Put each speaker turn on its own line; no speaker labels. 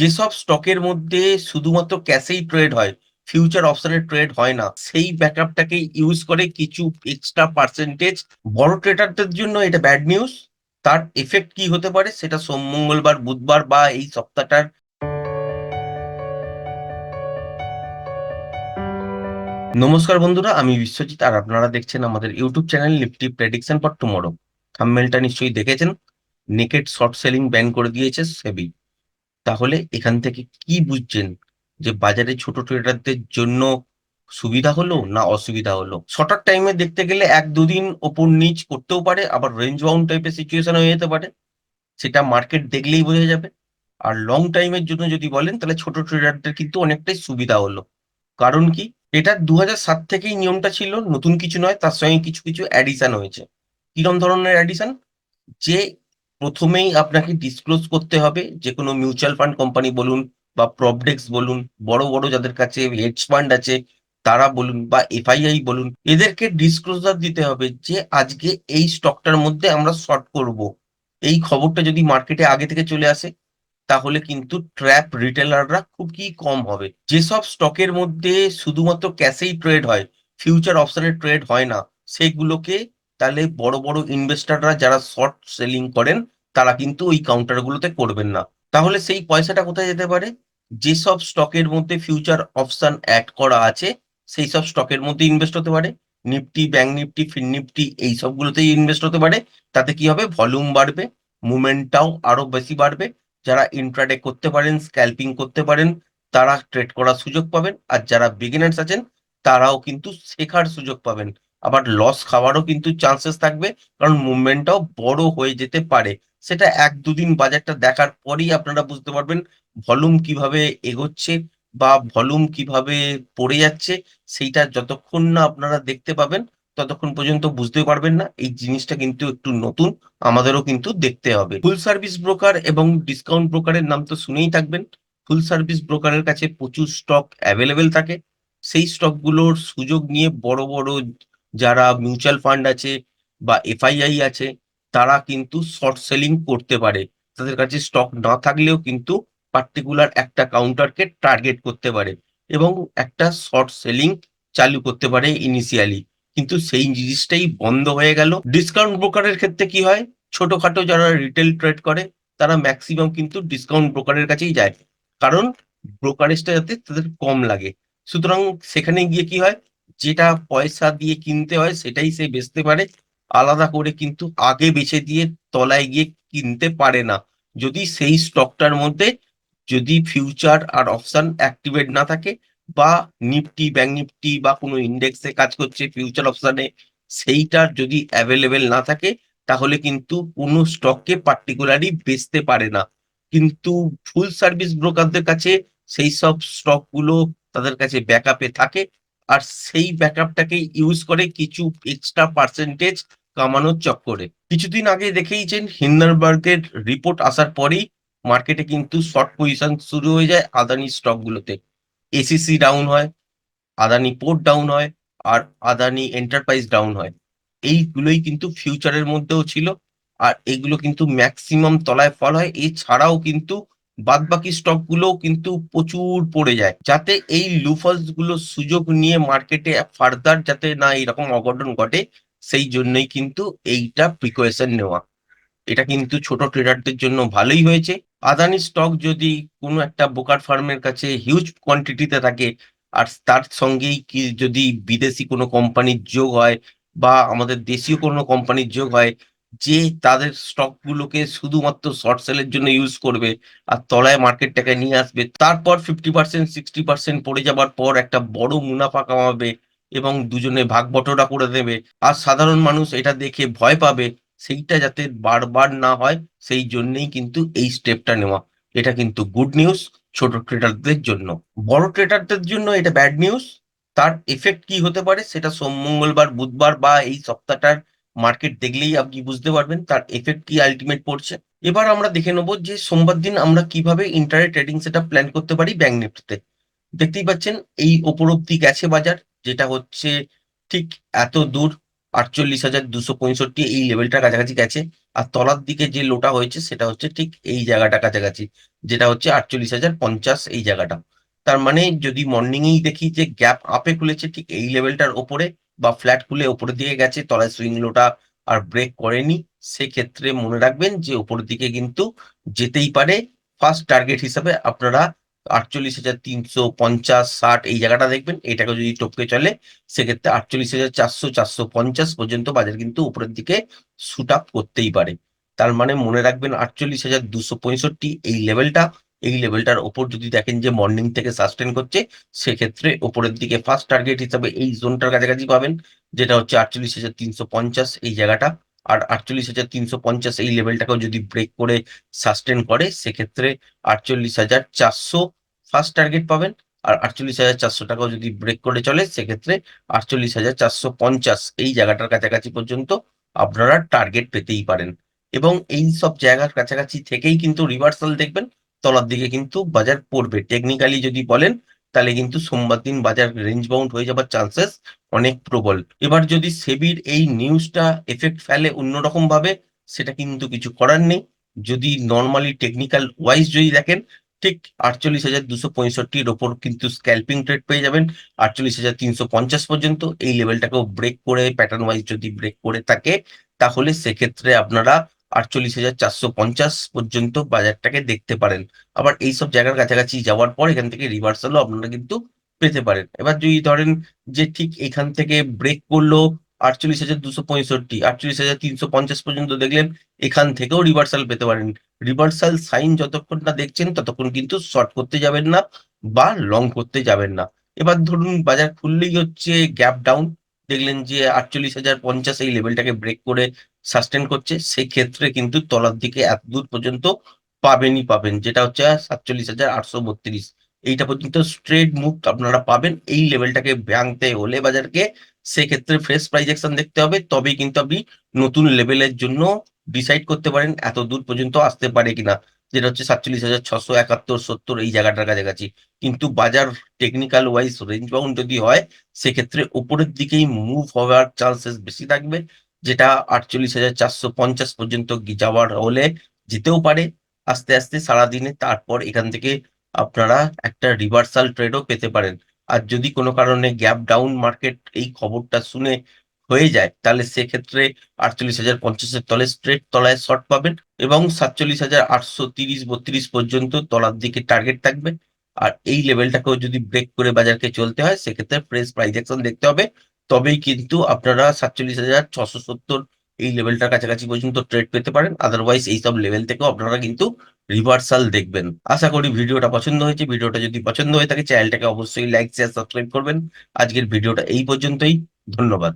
যেসব স্টকের মধ্যে শুধুমাত্র ক্যাশেই ট্রেড হয়, ফিউচার অপশনের ট্রেড হয় না, সেই ব্যাকআপটাকে ইউজ করে কিছু এক্সট্রা পার্সেন্টেজ বড় ট্রেডারদের জন্য এটা ব্যাড নিউজ। তার এফেক্ট কি হতে পারে সেটা সোম, মঙ্গলবার, বুধবার বা এই সপ্তাহটার নমস্কার বন্ধুরা, আমি বিশ্বজিৎ আর আপনারা দেখছেন আমাদের YouTube channel Nifty prediction for tomorrow. থাম্বনেলটা নিশ্চয়ই দেখেছেন। নেকেট শর্ট সেলিং ব্যান করে দিয়েছে সেবি। তাহলে এখান থেকে কি বুঝছেন যে বাজারে ছোট ট্রেডারদের জন্য সুবিধা হলো না অসুবিধা হলো? শর্টার টাইমে দেখতে গেলে এক দুদিন ওপর নিচ করতেও পারে, আবার রেঞ্জ বাউন্ড টাইপের সিচুয়েশন হয়ে যেতে পারে। সেটা মার্কেট দেখলেই বোঝা যাবে। আর লং টাইমের জন্য যদি বলেন, তাহলে ছোট ট্রেডারদের কিন্তু অনেকটাই সুবিধা হলো। কারণ কি? এটা দু সাত থেকেই নিয়মটা ছিল, নতুন কিছু নয়, তার সঙ্গে কিছু কিছু অ্যাডিশন হয়েছে। কিরম ধরনের অ্যাডিশন যে প্রথমেই আপনাকে ডিসক্লোজ করতে হবে যে কোনো মিউচুয়াল ফান্ড কোম্পানি বলুন বা প্রপডেক্স বলুন, বড় বড় যাদের কাছে হেডস ফান্ড আছে তারা বলুন বা এফআইআই বলুন, এদেরকে ডিসক্লোজার দিতে হবে যে আজকে এই স্টকটার মধ্যে আমরা শর্ট করব। এই খবরটা যদি মার্কেটে আগে থেকে চলে আসে, তাহলে কিন্তু ট্র্যাপ রিটেলাররা খুব কি কম হবে। যেসব স্টকের মধ্যে শুধুমাত্র ক্যাশেই ট্রেড হয় ফিউচার অপশনের ট্রেড হয় না, সেগুলোকে তাহলে বড় বড় ইনভেস্টাররা যারা শর্ট সেলিং করেন, তারা কিন্তু ওই কাউন্টারগুলোতে করবেন না। তাহলে সেই পয়সাটা কোথায় যেতে পারে? যেসব স্টকের মধ্যে ফিউচার অপশন অ্যাড করা আছে সেই সব স্টকের মধ্যে ইনভেস্ট হতে পারে। নিফটি ব্যাংক নিফটি ফিন নিফটি, এই সবগুলোতেই ইনভেস্ট হতে পারে। তাতে কি হবে? ভলিউম বাড়বে মুভমেন্টটাও আরও বেশি বাড়বে। যারা ইন্ট্রাডে করতে পারেন স্ক্যাল্পিং করতে পারেন, তারা ট্রেড করার সুযোগ পাবেন। আর যারা বিগিনার্স আছেন, তারাও কিন্তু শেখার সুযোগ পাবেন। আবার লস খাওয়ারও কিন্তু চান্সেস থাকবে, কারণ মুভমেন্টটাও বড় হয়ে যেতে পারে। সেটা এক দুদিন বাজারটা দেখার পরেই আপনারা বুঝতে পারবেন ভলিউম কীভাবে এগোচ্ছে বা ভলিউম কীভাবে পড়ে যাচ্ছে, সেইটা যতক্ষণ না আপনারা দেখতে পাবেন, ততক্ষণ পর্যন্ত বুঝতে পারবেন না। এই জিনিসটা কিন্তু একটু নতুন, আমাদেরও কিন্তু দেখতে হবে। ফুল সার্ভিস ব্রোকার এবং ডিসকাউন্ট ব্রোকারের নাম তো শুনেই থাকবেন। ফুল সার্ভিস ব্রোকারের কাছে প্রচুর স্টক অ্যাভেলেবেল থাকে। সেই স্টকগুলোর সুযোগ নিয়ে বড় বড় যারা মিউচুয়াল ফান্ড আছে বা এফআইআই আছে, তারা কিন্তু শর্ট সেলিং করতে পারে। তাদের কাছে স্টক না থাকলেও কিন্তু পার্টিকুলার একটা কাউন্টারকে টার্গেট করতে পারে এবং একটা শর্ট সেলিং চালু করতে পারে ইনিশিয়ালি কিন্তু সেই জিনিসটাই বন্ধ হয়ে গেল। ডিসকাউন্ট ব্রোকারের ক্ষেত্রে কি হয়? ছোটখাটো যারা রিটেল ট্রেড করে, তারা ম্যাক্সিমাম কিন্তু ডিসকাউন্ট ব্রোকারের কাছেই যায়। কারণ ব্রোকারেজটা যাতে তাদের কম লাগে। সুতরাং সেখানে গিয়ে কি হয়? যেটা পয়সা দিয়ে কিনতে হয় সেটাই সে বেচতে পারে। আলাদা করে কিন্তু আগে বেছে দিয়ে তলায় গিয়ে কিনতে পারে না। যদি সেই স্টকটার মধ্যে যদি ফিউচার আর অপশন অ্যাক্টিভেট না থাকে বা নিফটি ব্যাংক নিফটি বা কোনো ইন্ডেক্সে কাজ করছে ফিউচার অপশানে সেইটার যদি অ্যাভেলেবেল না থাকে, তাহলে কিন্তু কোনো স্টককে পার্টিকুলারলি বেচতে পারে না। কিন্তু ফুল সার্ভিস ব্রোকারদের কাছে সেই সব স্টকগুলো তাদের কাছে ব্যাকআপে থাকে। আর সেই ব্যাকআপটাকে ইউজ করে কিছু এক্সট্রা পার্সেন্টেজ কামানোর চক্করে। কিছুদিন আগে দেখেইছেন হিন্ডারবার্গের রিপোর্ট আসার পরেই মার্কেটে কিন্তু শর্ট পজিশন শুরু হয়ে যায় আদানি স্টকগুলোতে এসিসি ডাউন হয়, আদানি পোর্ট ডাউন হয়, আর আদানি এন্টারপ্রাইজ ডাউন হয়। এইগুলোই কিন্তু ফিউচারের মধ্যেও ছিল, আর এগুলো কিন্তু ম্যাক্সিমাম তলায় ফল হয়। এছাড়াও কিন্তু বাদ বাকি স্টক গুলোও কিন্তু প্রচুর পড়ে যায়। যাতে এই লুফলসগুলো সুযোগ নিয়ে মার্কেটে ফার্দার যাতে না এরকম অঘটন ঘটে, সেই জন্যই কিন্তু এইটা প্রিকয়েশন নেওয়া। এটা কিন্তু ছোট ট্রেডারদের জন্য ভালোই হয়েছে। আদানি স্টক যদি কোনো একটা বোকার ফার্মের কাছে হিউজ কোয়ান্টিটিতে থাকে, আর তার সঙ্গেই কি যদি বিদেশি কোনো কোম্পানির যোগ হয়, বা আমাদের দেশীয় কোনো কোম্পানির যোগ হয় যে তাদের স্টক গুলোকে শুধুমাত্র শর্ট সেলের জন্য ইউজ করবে আর তলায় মার্কেটটাকে নিয়ে আসবে, তারপর ফিফটি পার্সেন্ট সিক্সটি পার্সেন্ট পড়ে যাবার পর একটা বড় মুনাফা কামাবে এবং দুজনে ভাগ বটরা করে দেবে। আর সাধারণ মানুষ এটা দেখে ভয় পাবে, সেইটা যাতে বারবার না হয়, সেই জন্যেই কিন্তু এই স্টেপটা নেওয়া। এটা কিন্তু গুড নিউজ ছোট ট্রেডারদের জন্য। বড় ট্রেডারদের জন্য এটা ব্যাড নিউজ তার এফেক্ট কি হতে পারে সেটা সোম, মঙ্গলবার, বুধবার বা এই সপ্তাহটার মার্কেট দেখলেই আপনি বুঝতে পারবেন তার এফেক্ট কি আলটিমেট পড়ছে। এবার আমরা দেখে নেব যে সোমবার দিন আমরা কীভাবে ইন্টারে ট্রেডিং সেটা প্ল্যান করতে পারি ব্যাংক নিফটিতে দেখতেই পাচ্ছেন এই ওপর অব্দি গেছে বাজার, যেটা হচ্ছে ঠিক এত দূর, আটচল্লিশ হাজার দুশো পঁয়ষট্টি এই লেভেলটার কাছাকাছি গেছে। আর তলার দিকে যে লোটা হয়েছে সেটা হচ্ছে ঠিক এই জায়গাটা কাছাকাছি, যেটা হচ্ছে আটচল্লিশ হাজার পঞ্চাশ এই জায়গাটা। তার মানে যদি মর্নিং এই দেখি যে গ্যাপ আপে খুলেছে ঠিক এই লেভেলটার ওপরে বা ফ্ল্যাট খুলে ওপরের দিকে গেছে, তলায় সুইং লোটা আর ব্রেক করেনি, সেক্ষেত্রে মনে রাখবেন যে ওপরের দিকে কিন্তু যেতেই পারে। ফার্স্ট টার্গেট হিসাবে আপনারা আটচল্লিশ হাজার তিনশো পঞ্চাশ ষাট এই জায়গাটা দেখবেন এটাকে যদি টপকে চলে, সেক্ষেত্রে আটচল্লিশ হাজার চারশো চারশো পঞ্চাশ পর্যন্ত বাজার কিন্তু উপরের দিকে শুট আপ করতেই পারে। তার মানে মনে রাখবেন আটচল্লিশ হাজার দুশো পঁয়ষট্টি এই লেভেলটা এই লেভেলটার ওপর যদি দেখেন যে মর্নিং থেকে সাস্টেন করছে, সেক্ষেত্রে ওপরের দিকে ফার্স্ট টার্গেট হিসাবে এই জোনটার কাছাকাছি পাবেন, যেটা হচ্ছে আটচল্লিশ হাজার তিনশো পঞ্চাশ এই জায়গাটা। আর আটচল্লিশ হাজার তিনশো পঞ্চাশ এই লেভেলটাকেও যদি ব্রেক করে সাস্টেন করে, সেক্ষেত্রে আটচল্লিশ হাজার চারশো ফার্স্ট টার্গেট পাবেন। আর আটচল্লিশ হাজার চারশো টাকাও যদি ব্রেক করে চলে, সেক্ষেত্রে আটচল্লিশ হাজার চারশো পঞ্চাশ এই জায়গাটার কাছাকাছি পর্যন্ত আপনারা টার্গেট পেতেই পারেন। এবং এই সব জায়গার কাছাকাছি থেকেই কিন্তু রিভার্সাল দেখবেন। তলার দিকে কিন্তু বাজার পড়বে। টেকনিক্যালি যদি বলেন, তাহলে কিন্তু সোমবার দিন বাজার রেঞ্জ বাউন্ড হয়ে যাবার চান্সেস অনেক প্রবল। এবার যদি সেবির এই নিউজটা এফেক্ট ফেলে অন্যরকম ভাবে সেটা কিন্তু কিছু করার নেই। যদি নর্মালি টেকনিক্যাল ওয়াইজ যদি দেখেন, ঠিক আটচল্লিশ হাজার দুশো পঁয়ষট্টির ওপর কিন্তু স্ক্যাল্পিং ট্রেড পেয়ে যাবেন। আটচল্লিশ হাজার তিনশো পঞ্চাশ পর্যন্ত এই লেভেলটাকেও ব্রেক করে প্যাটার্ন ওয়াইজ যদি ব্রেক করে থাকে, তাহলে সেক্ষেত্রে আপনারা আটচল্লিশ হাজার চারশো পঞ্চাশ পর্যন্ত বাজারটাকে দেখতে পারেন। আবার এইসব জায়গার কাছাকাছি যাওয়ার পর এখান থেকে রিভার্সালও আপনারা কিন্তু পেতে পারেন। এবার যদি ধরেন যে ঠিক এখান থেকে ব্রেক করল আটচল্লিশ হাজার দুশো পঁয়ষট্টি, আটচল্লিশ হাজার তিনশো পঞ্চাশ পর্যন্ত দেখলেন এখান থেকেও রিভার্সাল পেতে পারেন। রিভার্সাল সাইন যতক্ষণ না দেখছেন ততক্ষণ কিন্তু শর্ট করতে যাবেন না বা লং করতে যাবেন না। এবার ধরুন বাজার খুললেই হচ্ছে গ্যাপ ডাউন দেখলেন যে আটচল্লিশ হাজার পঞ্চাশ এই লেভেলটাকে ব্রেক করে সাস্টেন করছে, সেই ক্ষেত্রে কিন্তু তলার দিকে এত দূর পর্যন্ত পাবেনই পাবেন, যেটা হচ্ছে সাতচল্লিশ হাজার আটশো বত্রিশ। এইটা পর্যন্ত স্ট্রেট মুভ আপনারা পাবেন, এই লেভেলটাকে ভাঙতে হলে বাজারকে সেক্ষেত্রে ফ্রেশ প্রাইজেকশন দেখতে হবে, তবেই কিন্তু আপনি নতুন লেভেলের জন্য ডিসাইড করতে পারেন এত দূর পর্যন্ত আসতে পারে কিনা, যেটা হচ্ছে সাতচল্লিশ হাজার ছশো একাত্তর সত্তর এই জায়গাটার কাছাকাছি। কিন্তু বাজার টেকনিক্যাল ওয়াইজ রেঞ্জ বাউন্ড যদি হয়, সেক্ষেত্রে উপরের দিকেই মুভ হওয়ার চান্সেস বেশি থাকবে। যেটা আটচল্লিশ হাজার চারশো পঞ্চাশ পর্যন্ত যাওয়ার হলে যেতেও পারে। আস্তে আস্তে সারাদিনে তারপর এখান থেকে আপনারা একটা রিভার্সাল ট্রেডও পেতে পারেন। আর যদি কোনো কারণে গ্যাপ ডাউন মার্কেট এই খবরটা শুনে হয়ে যায়, তাহলে সেক্ষেত্রে আটচল্লিশ হাজার পঞ্চাশের তলে স্ট্রেট তলায় শর্ট পাবেন এবং সাতচল্লিশ হাজার আটশো তিরিশ বত্রিশ পর্যন্ত তলার দিকে টার্গেট থাকবে। আর এই লেভেলটাকেও যদি ব্রেক করে বাজারকে চলতে হয়, সেক্ষেত্রে ফ্রেশ প্রাইজেকশন দেখতে হবে। তবেই কিন্তু আপনারা সাতচল্লিশ হাজার ছশো সত্তর এই লেভেলটার কাছাকাছি পর্যন্ত ট্রেড পেতে পারেন। আদারওয়াইজ এইসব লেভেল থেকেও আপনারা কিন্তু রিভার্সাল দেখবেন। আশা করি ভিডিওটা পছন্দ হয়েছে। ভিডিওটা যদি পছন্দ হয়ে থাকে চ্যানেলটাকে অবশ্যই লাইক শেয়ার সাবস্ক্রাইব করবেন। আজকের ভিডিওটা এই পর্যন্তই। ধন্যবাদ।